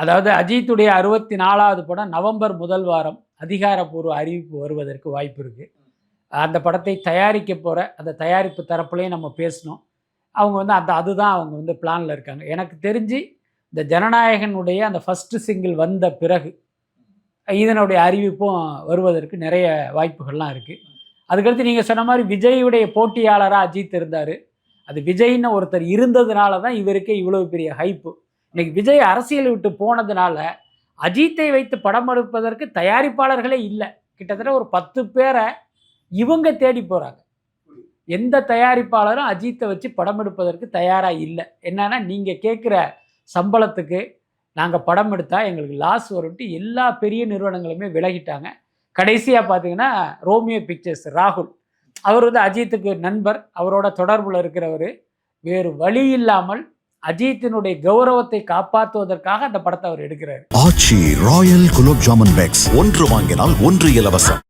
அதாவது அஜித்துடைய அறுபத்தி நாலாவது படம் நவம்பர் முதல் வாரம் அதிகாரப்பூர்வ அறிவிப்பு வருவதற்கு வாய்ப்பு இருக்குது அந்த படத்தை தயாரிக்க போகிற அந்த தயாரிப்பு தரப்புலையும் நம்ம பேசணும். அவங்க வந்து அந்த அதுதான் அவங்க வந்து பிளானில் இருக்காங்க. எனக்கு தெரிஞ்சு இந்த ஜனநாயகனுடைய அந்த ஃபஸ்ட்டு சிங்கிள் வந்த பிறகு இதனுடைய அறிவிப்பும் வருவதற்கு நிறைய வாய்ப்புகள்லாம் இருக்குது அதுக்கடுத்து நீங்கள் சொன்ன மாதிரி விஜயுடைய போட்டியாளராக அஜித் இருந்தார். அது விஜய்னு ஒருத்தர் இருந்ததுனால தான் இவருக்கே இவ்வளோ பெரிய ஹைப்பு இன்னைக்கு விஜய் அரசியல் விட்டு போனதுனால அஜித்தை வைத்து படம் எடுப்பதற்கு தயாரிப்பாளர்களே இல்லை. கிட்டத்தட்ட ஒரு பத்து பேரை இவங்க தேடி போகிறாங்க எந்த தயாரிப்பாளரும் அஜித்தை வச்சு படம் எடுப்பதற்கு தயாராக இல்லை. என்னன்னா நீங்கள் கேட்குற சம்பளத்துக்கு நாங்கள் படம் எடுத்தால் எங்களுக்கு லாஸ் வரும்ட்டு எல்லா பெரிய நிறுவனங்களுமே விலகிட்டாங்க. கடைசியாக பார்த்தீங்கன்னா ரோமியோ பிக்சர்ஸ் ராகுல். அவர் வந்து அஜித்துக்கு நண்பர். அவரோட தொடர்பில் இருக்கிறவர். வேறு வழி இல்லாமல் அஜித்தினுடைய கௌரவத்தை காப்பாற்றுவதற்காக அந்த படத்தை அவர் எடுக்கிறார். Aachi royal gulab jamun packs. ஒன்று வாங்கினால் ஒன்று இலவசம்.